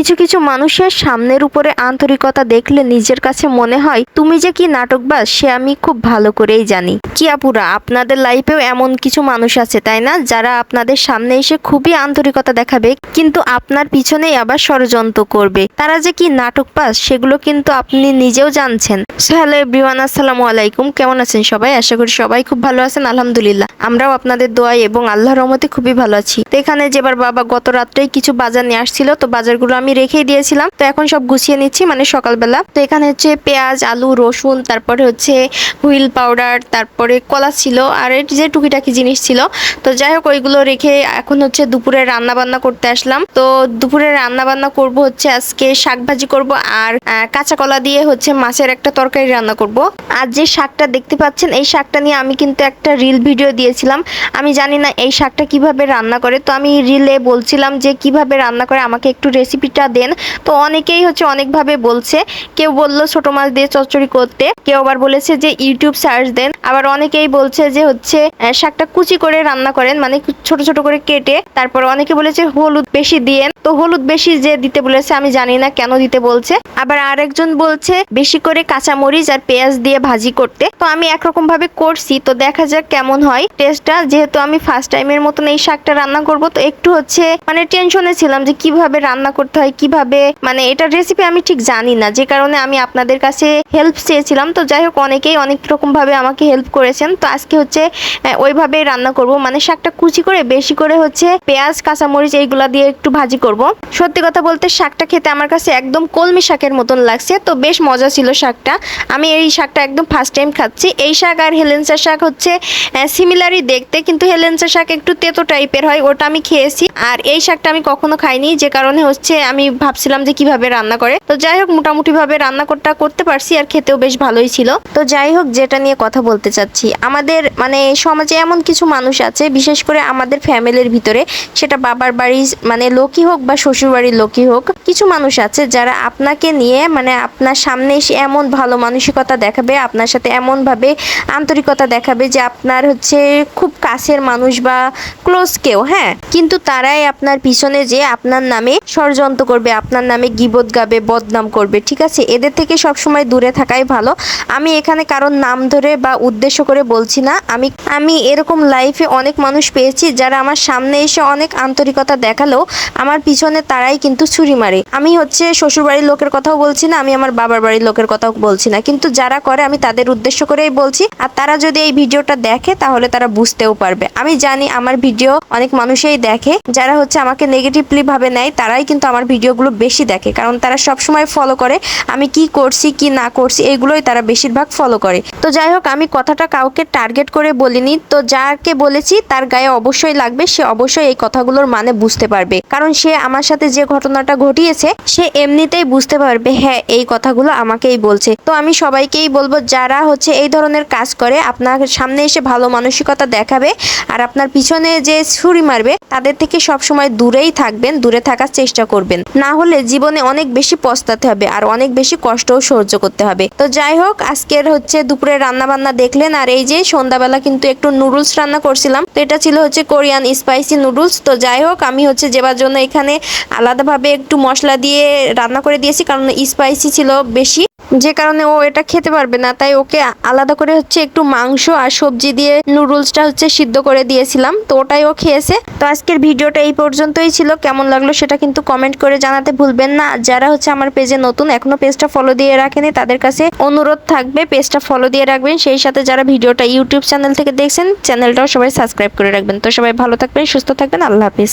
কিছু কিছু মানুষের সামনের উপরে আন্তরিকতা দেখলে নিজের কাছে মনে হয়, তুমি যে কি নাটকবাজ, সে আমি খুব ভালো করেই জানি। কি আপুরা, আপনাদের লাইফেও এমন কিছু মানুষ আছে, তাই না? যারা আপনাদের সামনে এসে খুবই আন্তরিকতা দেখাবে, কিন্তু আপনার পিছনেই আবার ষড়যন্ত্র করবে। তারা যে কি নাটকবাজ, সেগুলো কিন্তু আপনি নিজেও জানছেন। হ্যালো এভরিওয়ান, আসসালামু আলাইকুম। কেমন আছেন সবাই? আশা করি সবাই খুব ভালো আছেন, আলহামদুলিল্লাহ। আমরাও আপনাদের দোয়াই এবং আল্লাহর রহমতে খুবই ভালো আছি। তো এখানে যেবার বাবা গত রাত্রেই কিছু বাজার নিয়ে আসছিল, তো বাজারগুলো আমি রেখেই দিয়েছিলাম। তো এখন সব গুছিয়ে নিচ্ছি মানে সকালবেলা। তো এখানে হচ্ছে পেঁয়াজ, আলু, রসুন, তারপরে হচ্ছে হুইল পাউডার, তারপরে কলা ছিল, আর এই যে টুকিটাকি জিনিস ছিল। তো যাই হোক, ওইগুলো রেখে এখন হচ্ছে দুপুরে রান্না বান্না করতে আসলাম। তো দুপুরে রান্না বান্না করব হচ্ছে আজকে শাক ভাজি করব, আর কাঁচা কলা দিয়ে হচ্ছে মাছের একটা তরকারি রান্না করব। আর যে শাকটা দেখতে পাচ্ছেন, এই শাকটা নিয়ে আমি কিন্তু একটা রিল ভিডিও দিয়েছিলাম। আমি জানি না এই শাকটা কীভাবে রান্না করে। তো আমি রিলে বলছিলাম যে কীভাবে রান্না করে, আমাকে একটু রেসিপিটা দেন। তো অনেকেই হচ্ছে অনেকভাবে বলছে, কেউ বলল ছোট মাছ দিয়ে চচ্চড়ি করতে, কেউ আবার বলেছে যে ইউটিউব সার্চ দেন। আবার অনেকেই বলছে যে হচ্ছে শাকটা কুচি করে রান্না করেন মানে ছোট ছোট করে কেটে, তারপর অনেকে বলেছে হলুদ বেশি দিয়েন। তো হলুদ বেশি যে দিতে বলেছে আমি জানি না কেন দিতে বলছে। আবার আরেকজন বলছে বেশি করে কাঁচামরিচ আর পেঁয়াজ দিয়ে ভাজি করতে। তো আমি একরকম ভাবে করছি, তো দেখা যাক কেমন হয়। টেস্টটা, যেহেতু আমি ফার্স্ট টাইমের মতন এই শাকটা রান্না করব, তো একটু হচ্ছে মানে টেনশনে ছিলাম যে কীভাবে রান্না করতে হয় কীভাবে মানে এটার রেসিপি আমি ঠিক জানি না, যে কারণে আমি আপনাদের কাছে হেল্প চেয়েছিলাম। তো যাই হোক, অনেকেই অনেক রকম ভাবে আমাকে হেল্প করেছেন। তো আজকে হচ্ছে ওইভাবে রান্না করব। মানে শাকটা কুচি করে, বেশি করে হচ্ছে পেঁয়াজ, কাঁচামরিচ এইগুলা দিয়ে একটু ভাজি করব। সত্যি কথা বলতে শাকটা খেতে আমার কাছে একদম কলমি শাকের মতন লাগছে। তো বেশ মজা ছিল শাকটা। আমি এই শাকটা একদম ফার্স্ট টাইম খাচ্ছি। এই শাক আর হেলেন্সা শাক হচ্ছে সিমিলারই দেখতে, কিন্তু হেলেন্সা শাক একটু তেতো টাইপের হয়, ওটা আমি খেয়েছি। আর এই শাকটা আমি কখনো খাইনি, যে কারণে হচ্ছে আমি ভাবছিলাম যে কীভাবে রান্না করে। তো যাই হোক মোটামুটি ভাবে রান্না করতে করতে পারছি আর খেতেও বেশ ভালোই ছিল। তো যাই হোক, যেটা নিয়ে কথা বলতে চাচ্ছি। আমাদের মানে সমাজে এমন কিছু মানুষ আছে, বিশেষ করে আমাদের ফ্যামিলির ভিতরে, সেটা বাবার বাড়ি মানে লোকই হোক বা শ্বশুর বাড়ির লোকই হোক, কিছু মানুষ আছে যারা আপনাকে নিয়ে মানে আপনার সামনে এসে এমন ভালো মানসিকতা দেখাবে, আপনার সাথে এমন ভাবে আন্তরিকতা দেখাবে যে আপনার হচ্ছে খুব কাছের মানুষ বা ক্লোজ কেউ হ্যাঁ? কিন্তু তারাই আপনার পিছনে যে আপনার নামে ষড়যন্ত্র করবে, আপনার নামে গিবত গাবে, বদনাম করবে, ঠিক আছে? এদের থেকে সবসময় দূরে থাকাই ভালো। আমি এখানে কারোর নাম ধরে বা উদ্দেশ্য করে বলছি না। আমি আমি এরকম লাইফে অনেক মানুষ পেয়েছি যারা আমার সামনে এসে অনেক আন্তরিকতা দেখালেও আমার পিছনে তারাই কিন্তু ছুরি মারে। আমি হচ্ছে শ্বশুর বাড়ির লোকের কথাও বলছি না, আমি আমার বাবার বাড়ির লোকের কথাও বলছি না। কিন্তু যারা করে, আমি তাদের উদ্দেশ্য করেই বলছি। আর তারা যদি এই ভিডিওটা দেখে, তাহলে তারা বুঝতেও পারবে। আমি জানি আমার ভিডিও অনেক মানুষই দেখে, যারা হচ্ছে আমাকে নেগেটিভলি ভাবে নেয়, তারাই কিন্তু আমার ভিডিওগুলো বেশি দেখে, কারণ তারা সব সময় ফলো করে, আমি কি করছি, কি না করছি এইগুলোই তারা বেশিরভাগ ফলো করে। তো যাই হোক, আমি কথাটা কাউকে টার্গেট করে বলিনি, তো যাকে বলেছি তার গায়ে অবশ্যই লাগবে, সে অবশ্যই এই কথাগুলোর মানে বুঝতে পারবে। কারণ সে আমার সাথে যে ঘটনাটা ঘটিয়েছে, সে এমনিতেই বুঝতে পারবে হ্যাঁ এই কথাগুলো আমাকেই বলছে। তো আমি সবাইকেই বলব, যারা হচ্ছে এই ধরনের কাজ করে, আপনার সামনে এসে ভালো মানসিকতা দেখাবে, আর আপনার পিছনে যে ছুরি মারবে, তাদের থেকে সব সময় দূরেই থাকবেন, দূরে থাকার চেষ্টা করবেন। না হলে জীবনে অনেক বেশি পস্তাতে হবে আর অনেক বেশি কষ্টও সহ্য করতে হবে। তো যাই হোক, আজকের হচ্ছে দুপুরে রান্না বান্না দেখলেন আর এই যে সন্ধ্যাবেলা কিন্তু একটু নুডলস রান্না করছিলাম। তো এটা ছিল হচ্ছে কোরিয়ান স্পাইসি নুডলস। তো যাই হোক, আমি হচ্ছে যেবার জন্য এখানে আলাদাভাবে একটু মশলা দিয়ে রান্না করে দিয়েছি কারণ স্পাইসি ছিল বেশি। যে কারণে ও এটা খেতে পারবে না, তাই ওকে আলাদা করে হচ্ছে একটু মাংস আর সবজি দিয়ে নুডলসটা হচ্ছে সিদ্ধ করে দিয়েছিলাম, তো ওটাই ও খেয়েছে। তো আজকের ভিডিওটা এই পর্যন্তই ছিল, কেমন লাগল সেটা কিন্তু কমেন্ট করে জানাতে ভুলবেন না যারা হচ্ছে আমার পেজে নতুন, এখনও পেজটা ফলো দিয়ে রাখেনি, তাদের কাছে অনুরোধ থাকবে পেজটা ফলো দিয়ে রাখবেন, সেই সাথে যারা ভিডিওটা ইউটিউব চ্যানেল থেকে দেখছেন চ্যানেলটাও সবাই সাবস্ক্রাইব করে রাখবেন। তো সবাই ভালো থাকবেন, সুস্থ থাকবেন, আল্লাহ হাফিজ।